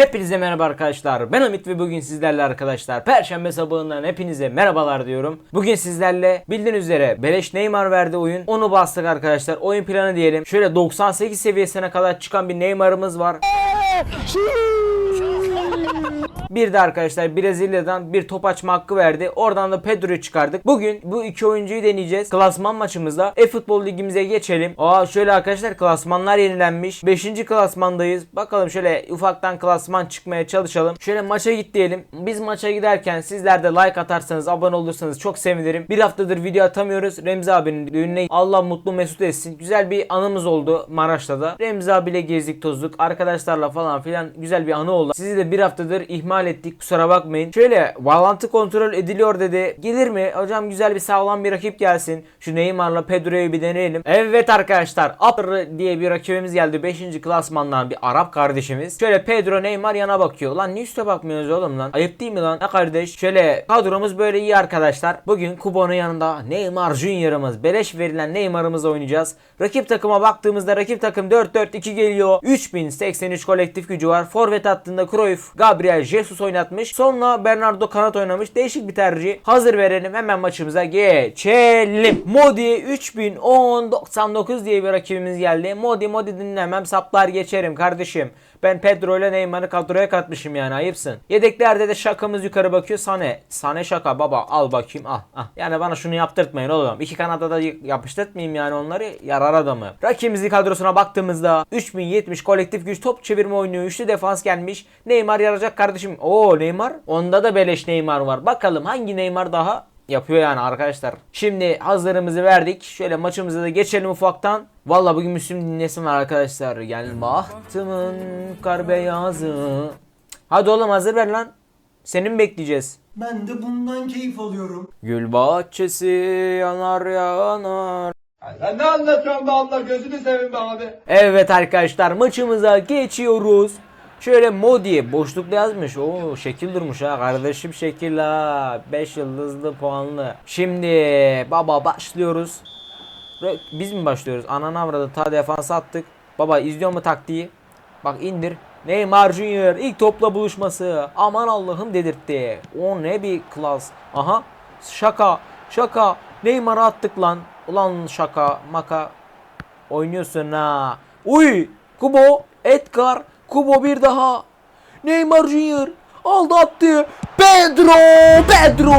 hepinize merhaba arkadaşlar. Ben Amit ve bugün sizlerle arkadaşlar Perşembe sabahından hepinize merhabalar diyorum. Bugün sizlerle bildiğiniz üzere Beleş Neymar verdi oyun. Onu bastık arkadaşlar. Oyun planı diyelim. Şöyle 98 seviyesine kadar çıkan bir Neymar'ımız var. Bir de arkadaşlar Brezilya'dan bir top açma hakkı verdi. Oradan da Pedro'yu çıkardık. Bugün bu iki oyuncuyu deneyeceğiz. Klasman maçımızda e-futbol ligimize geçelim. Aa şöyle arkadaşlar klasmanlar yenilenmiş. 5. klasmandayız. Bakalım şöyle ufaktan klasman çıkmaya çalışalım. Şöyle maça git diyelim. Biz maça giderken sizler de like atarsanız, abone olursanız çok sevinirim. Bir haftadır video atamıyoruz. Remzi abinin düğününe Allah mutlu mesut etsin. Güzel bir anımız oldu Maraş'ta da. Remzi abiyle gezdik tozduk. Arkadaşlarla falan filan güzel bir anı oldu. Sizi de bir haftadır ihmal ettik. Kusura bakmayın. Şöyle bağlantı kontrol ediliyor dedi. Gelir mi? Hocam güzel bir sağlam bir rakip gelsin. Şu Neymar'la Pedro'yu bir deneyelim. Evet arkadaşlar. Apr diye bir rakibimiz geldi. 5. klasmandan bir Arap kardeşimiz. Şöyle Pedro Neymar yana bakıyor. Lan niye üste bakmıyoruz oğlum lan? Ayıp değil mi lan? Ne kardeş? Şöyle kadromuz böyle iyi arkadaşlar. Bugün Kubo'nun yanında Neymar Junior'ımız. Beleş verilen Neymar'ımızla oynayacağız. Rakip takıma baktığımızda rakip takım 4-4-2 geliyor. 3083 kolektif gücü var. Forvet hattında Cruyff, Gabriel Jesus oynatmış. Sonra Bernardo kanat oynamış. Değişik bir tercih. Hazır verelim. Hemen maçımıza geçelim. Modi 3010-99 diye bir rakibimiz geldi. Modi Modi dinlemem. Saplar geçerim kardeşim. Ben Pedro ile Neymar'ı kadroya katmışım yani ayıpsın. Yedeklerde de şakamız yukarı bakıyor. Sane. Sane şaka baba al bakayım al. al. Yani bana şunu yaptırtmayın oğlum. İki kanada da yapıştırtmayayım yani onları. Yarar adamı. Rakibimizin kadrosuna baktığımızda 3070 kolektif güç top çevirme oynuyor. Üçlü defans gelmiş. Neymar yarayacak kardeşim. Oo Neymar. Onda da beleş Neymar var. Bakalım hangi Neymar daha yapıyor yani arkadaşlar. Şimdi hazırımızı verdik. Şöyle maçımıza da geçelim ufaktan. Valla bugün Müslüm dinlesin var arkadaşlar. Gel bahtımın kar beyazı. Hadi oğlum hazır ver lan. Senin bekleyeceğiz. Ben de bundan keyif alıyorum. Gül bahçesi yanar yanar. Ya ne anlatıyorsun be Allah gözünü seveyim be abi. Evet arkadaşlar maçımıza geçiyoruz. Şöyle Modi boşlukta yazmış. Oo şekil durmuş ha kardeşim şekil ha. 5 yıldızlı puanlı. Şimdi baba başlıyoruz. Biz mi başlıyoruz? Ananı avradı ta defans attık. Baba izliyor mu taktiği? Bak indir. Neymar Junior ilk topla buluşması. Aman Allah'ım dedirtti. O ne bir klas. Aha şaka şaka. Neymar'ı attık lan. Ulan şaka maka. Oynuyorsun ha. Uy! Kubo, Edgar, Kubo bir daha. Neymar Junior aldı attı. Pedro, Pedro,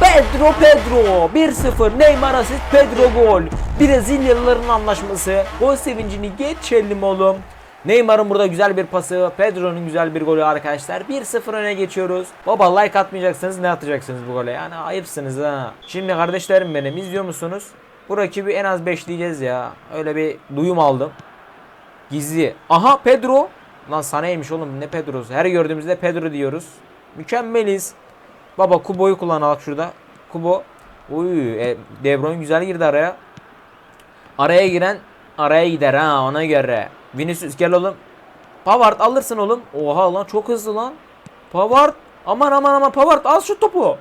Pedro, Pedro. 1-0 Neymar asist, Pedro gol. Brezilyalıların anlaşması. Gol sevincini geçelim oğlum. Neymar'ın burada güzel bir pası, Pedro'nun güzel bir golü arkadaşlar. 1-0 öne geçiyoruz. Baba like atmayacaksınız ne atacaksınız bu gole? Yani ayıpsınız ha. Şimdi kardeşlerim benim izliyor musunuz? Bu rakibi en az 5 diyeceğiz ya. Öyle bir duyum aldım. Gizli. Aha Pedro. Lan sanaymış oğlum ne Pedro'su. Her gördüğümüzde Pedro diyoruz. Mükemmeliz. Baba Kubo'yu kullanalım şurada. Kubo. Uy, e, De Bruyne güzel girdi araya. Araya giren araya gider ha ona göre. Vinicius gel oğlum. Pavard alırsın oğlum. Oha lan çok hızlı lan. Pavard. Aman aman aman Pavard al şu topu.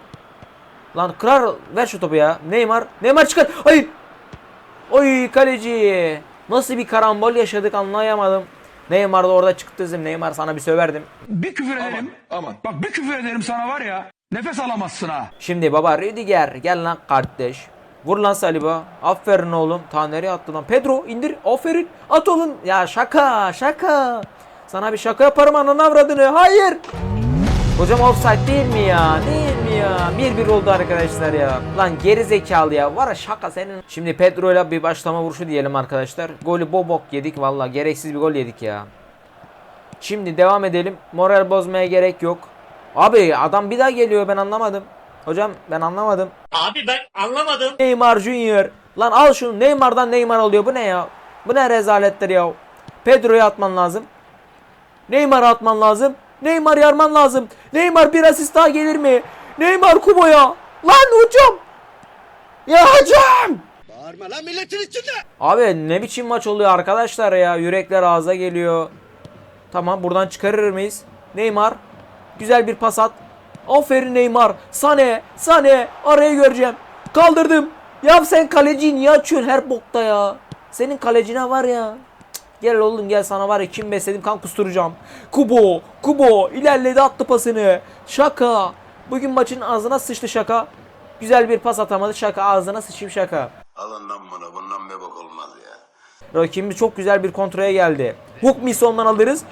Lan kırar ver şu topu ya. Neymar. Neymar çıkar. Hayır. Oy kaleci. Nasıl bir karambol yaşadık anlayamadım. Neymar da orada çıktı dedim. Neymar sana bir söverdim. Bir küfür ederim. aman. Bak bir küfür ederim sana var ya. Nefes alamazsın ha. Şimdi baba Rüdiger gel lan kardeş. Vur lan Saliba. Aferin oğlum. Ta nereye attı lan? Pedro indir. Aferin. At oğlum. Ya şaka şaka. Sana bir şaka yaparım ananı avradını. Hayır. Hocam offside değil mi ya? Değil mi ya? 1-1 oldu arkadaşlar ya. Lan geri zekalı ya. Var ya şaka senin. Şimdi Pedro ile bir başlama vuruşu diyelim arkadaşlar. Golü bobok yedik valla. Gereksiz bir gol yedik ya. Şimdi devam edelim. Moral bozmaya gerek yok. Abi adam bir daha geliyor ben anlamadım. Hocam ben anlamadım. Abi ben anlamadım. Neymar Junior. Lan al şunu Neymar'dan Neymar oluyor. Bu ne ya? Bu ne rezalettir ya? Pedro'yu atman lazım. Neymar'ı atman lazım. Neymar yarman lazım. Neymar bir asist daha gelir mi? Neymar Kubo'ya. Lan hocam. Ya hocam. Bağırma lan milletin içinde. Abi ne biçim maç oluyor arkadaşlar ya. Yürekler ağza geliyor. Tamam buradan çıkarır mıyız? Neymar. Güzel bir pas at. Aferin Neymar. Sane. Sane. Arayı göreceğim. Kaldırdım. Ya sen kaleciyi niye açıyorsun her bokta ya? Senin kalecine var ya. Gel oğlum gel sana var ya kim besledim kan kusturacağım. Kubo. Kubo ilerledi attı pasını. Şaka. Bugün maçın ağzına sıçtı şaka. Güzel bir pas atamadı şaka ağzına sıçayım şaka. Alın lan bunu. Bundan bir bak olmaz ya. Rakibimiz çok güzel bir kontrole geldi. Hook misyondan alırız.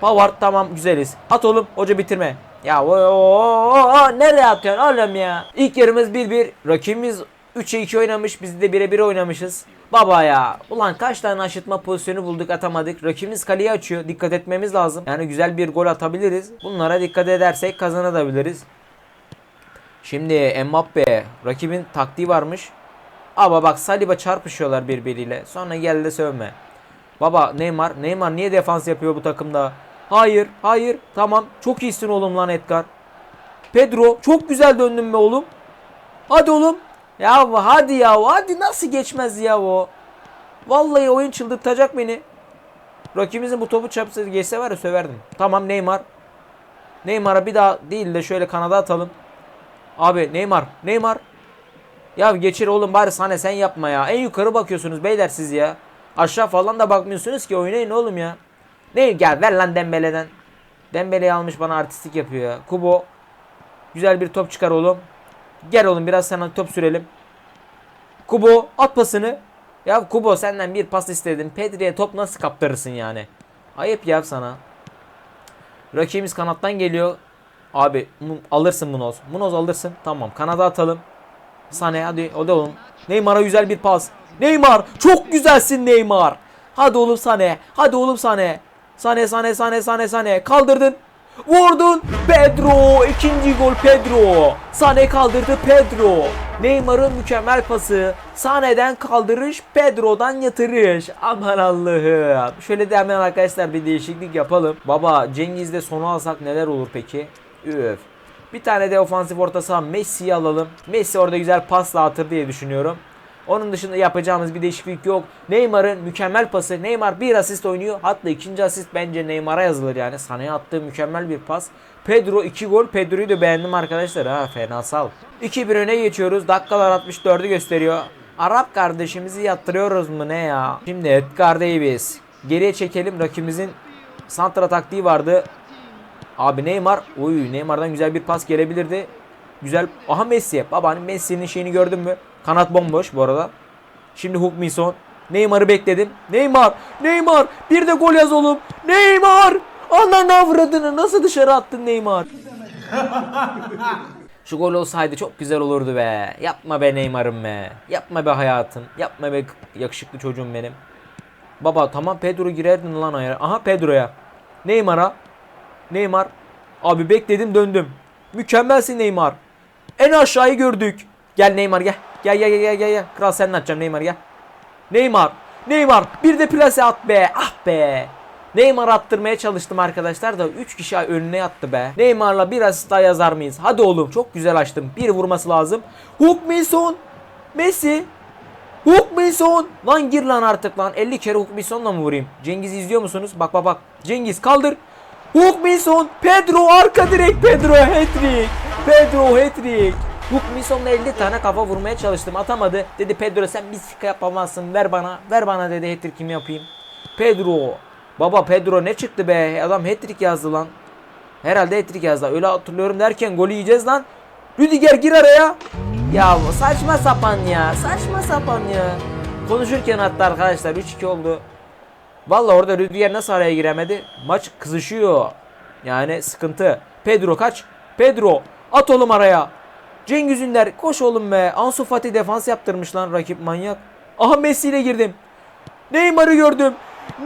Pavard tamam güzeliz. At oğlum hoca bitirme. Ya o, o, o, o, nereye atıyorsun oğlum ya? İlk yarımız 1-1. Rakibimiz 3'e 2 oynamış. Biz de 1'e 1 oynamışız. Baba ya. Ulan kaç tane aşırtma pozisyonu bulduk atamadık. Rakibimiz kaleyi açıyor. Dikkat etmemiz lazım. Yani güzel bir gol atabiliriz. Bunlara dikkat edersek kazanabiliriz. Şimdi Mbappe rakibin taktiği varmış. Ama bak Saliba çarpışıyorlar birbiriyle. Sonra gel de sövme. Baba Neymar. Neymar niye defans yapıyor bu takımda? Hayır. Hayır. Tamam. Çok iyisin oğlum lan Edgar. Pedro. Çok güzel döndün be oğlum. Hadi oğlum. Ya hadi ya. Hadi nasıl geçmez ya o. Vallahi oyun çıldırtacak beni. Rakibimizin bu topu çarpsa geçse var ya söverdim. Tamam Neymar. Neymar'a bir daha değil de şöyle kanada atalım. Abi Neymar. Neymar. Ya geçir oğlum bari sahne sen yapma ya. En yukarı bakıyorsunuz beyler siz ya. Aşağı falan da bakmıyorsunuz ki oynayın oğlum ya. Ne gel ver lan Dembele'den. Dembele'yi almış bana artistik yapıyor ya. Kubo. Güzel bir top çıkar oğlum. Gel oğlum biraz sana top sürelim. Kubo at pasını. Ya Kubo senden bir pas istedim. Pedri'ye top nasıl kaptırırsın yani? Ayıp ya sana. Rakibimiz kanattan geliyor. Abi alırsın Munoz. Munoz alırsın. Tamam kanada atalım. Sane hadi o da oğlum. Neymar'a güzel bir pas. Neymar çok güzelsin Neymar. Hadi oğlum Sane. Hadi oğlum Sane. Sane Sane Sane Sane Sane. Kaldırdın. Vurdun. Pedro. ikinci gol Pedro. Sane kaldırdı Pedro. Neymar'ın mükemmel pası. Sane'den kaldırış. Pedro'dan yatırış. Aman Allah'ım. Şöyle de hemen arkadaşlar bir değişiklik yapalım. Baba Cengiz'de sonu alsak neler olur peki? Üf. Bir tane de ofansif orta saha Messi'yi alalım. Messi orada güzel pasla atır diye düşünüyorum. Onun dışında yapacağımız bir değişiklik yok. Neymar'ın mükemmel pası. Neymar bir asist oynuyor. Hatta ikinci asist bence Neymar'a yazılır yani. Sané'ye attığı mükemmel bir pas. Pedro 2 gol. Pedro'yu da beğendim arkadaşlar. Ha fenasal. 2-1 öne geçiyoruz. Dakikalar 64'ü gösteriyor. Arap kardeşimizi yatırıyoruz mu ne ya? Şimdi Edgar Davis. Geriye çekelim. Rakibimizin santra taktiği vardı. Abi Neymar. Uy Neymar'dan güzel bir pas gelebilirdi. Güzel. Aha Messi. Babanın Messi'nin şeyini gördün mü? Kanat bomboş bu arada. Şimdi Hulk Mison. Neymar'ı bekledim. Neymar. Neymar. Bir de gol yaz oğlum. Neymar. Ananı avradını nasıl dışarı attın Neymar? Şu gol olsaydı çok güzel olurdu be. Yapma be Neymar'ım be. Yapma be hayatım. Yapma be yakışıklı çocuğum benim. Baba tamam Pedro girerdin lan ayara. Aha Pedro'ya. Neymar'a. Neymar. Abi bekledim döndüm. Mükemmelsin Neymar. En aşağıyı gördük. Gel Neymar gel. Gel gel gel gel gel. Kral seninle atacağım Neymar gel. Neymar. Neymar. Bir de plase at be. Ah be. Neymar attırmaya çalıştım arkadaşlar da 3 kişi önüne yattı be. Neymar'la bir asist daha yazar mıyız? Hadi oğlum çok güzel açtım. Bir vurması lazım. Hook Mason. Messi. Hook Mason. Lan gir lan artık lan. 50 kere Hook Mason'la mı vurayım? Cengiz izliyor musunuz? Bak bak bak. Cengiz kaldır. Hook Mason. Pedro arka direk Pedro hat-trick. Pedro hat-trick. Hook Mason'la 50 tane kafa vurmaya çalıştım. Atamadı. Dedi Pedro sen bir sika yapamazsın. Ver bana. Ver bana dedi hat-trick'imi yapayım. Pedro. Baba Pedro ne çıktı be? Adam hat-trick yazdı lan. Herhalde hat-trick yazdı. Öyle hatırlıyorum derken golü yiyeceğiz lan. Rüdiger gir araya. Ya saçma sapan ya. Saçma sapan ya. Konuşurken hatta arkadaşlar 3-2 oldu. Vallahi orada Rüdiger nasıl araya giremedi? Maç kızışıyor. Yani sıkıntı. Pedro kaç. Pedro at oğlum araya. Cengiz Ünder koş oğlum be. Ansu Fati defans yaptırmış lan rakip manyak. Aha Messi ile girdim. Neymar'ı gördüm.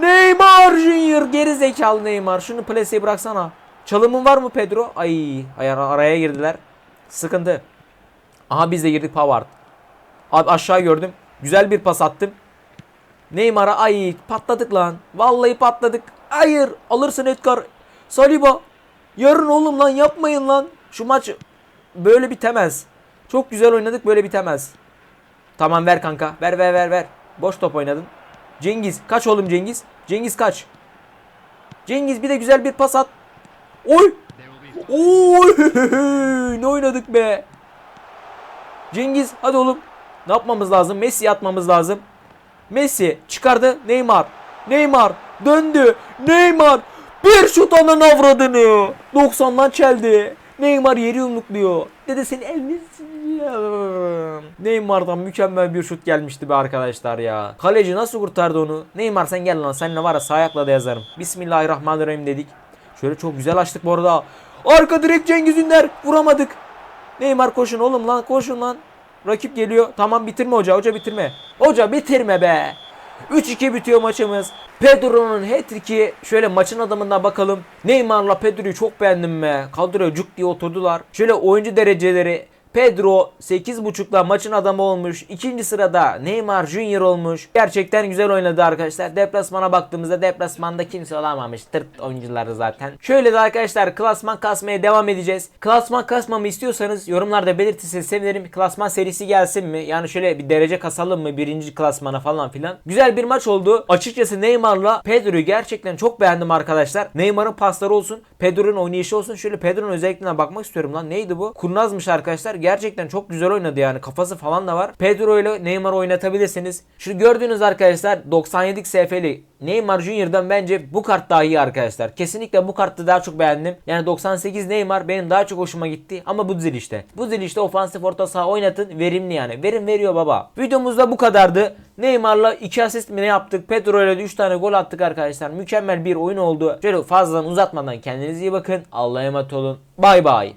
Neymar Junior geri zekalı Neymar. Şunu plase'yi bıraksana. Çalımın var mı Pedro? Ay, ay ara- araya girdiler. Sıkıntı. Aha biz de girdik Pavard. Abi aşağı gördüm. Güzel bir pas attım. Neymar'a ay patladık lan. Vallahi patladık. Hayır alırsın Edgar. Saliba. Yarın oğlum lan yapmayın lan. Şu maç böyle bitemez. Çok güzel oynadık böyle bitemez. Tamam ver kanka. Ver ver ver ver. Boş top oynadın. Cengiz kaç oğlum Cengiz. Cengiz kaç. Cengiz bir de güzel bir pas at. Oy. Oy. ne oynadık be. Cengiz hadi oğlum. Ne yapmamız lazım? Messi atmamız lazım. Messi çıkardı Neymar. Neymar döndü. Neymar bir şut ananı avradını. 90'dan çeldi. Neymar yeri yumrukluyor. Dede seni elini. Neymar'dan mükemmel bir şut gelmişti be arkadaşlar ya. Kaleci nasıl kurtardı onu? Neymar sen gel lan seninle var ya sağ ayakla da yazarım. Bismillahirrahmanirrahim dedik. Şöyle çok güzel açtık bu arada. Arka direkt Cengiz Ünder vuramadık. Neymar koşun oğlum lan koşun lan. Rakip geliyor. Tamam bitirme hoca. Hoca bitirme. Hoca bitirme be. 3-2 bitiyor maçımız. Pedro'nun hat-trick'i şöyle maçın adamından bakalım. Neymar'la Pedro'yu çok beğendim be. Kadroya cuk diye oturdular. Şöyle oyuncu dereceleri Pedro 8.5'la maçın adamı olmuş. İkinci sırada Neymar Junior olmuş. Gerçekten güzel oynadı arkadaşlar. Deplasmana baktığımızda deplasmanda kimse olamamış. Tırt oyuncuları zaten. Şöyle de arkadaşlar klasman kasmaya devam edeceğiz. Klasman kasmamı istiyorsanız yorumlarda belirtirseniz sevinirim. Klasman serisi gelsin mi? Yani şöyle bir derece kasalım mı? Birinci klasmana falan filan. Güzel bir maç oldu. Açıkçası Neymar'la Pedro'yu gerçekten çok beğendim arkadaşlar. Neymar'ın pasları olsun. Pedro'nun oynayışı olsun. Şöyle Pedro'nun özelliklerine bakmak istiyorum lan. Neydi bu? Kurnazmış arkadaşlar. Gerçekten çok güzel oynadı yani. Kafası falan da var. Pedro ile Neymar oynatabilirsiniz. Şu gördüğünüz arkadaşlar 97 SF'li Neymar Junior'dan bence bu kart daha iyi arkadaşlar. Kesinlikle bu kartı daha çok beğendim. Yani 98 Neymar benim daha çok hoşuma gitti. Ama bu dizilişte. Bu dizilişte ofansif orta saha oynatın. Verimli yani. Verim veriyor baba. Videomuzda bu kadardı. Neymar'la 2 asist mi ne yaptık? Pedro ile de 3 tane gol attık arkadaşlar. Mükemmel bir oyun oldu. Şöyle fazladan uzatmadan kendinize iyi bakın. Allah'a emanet olun. Bay bay.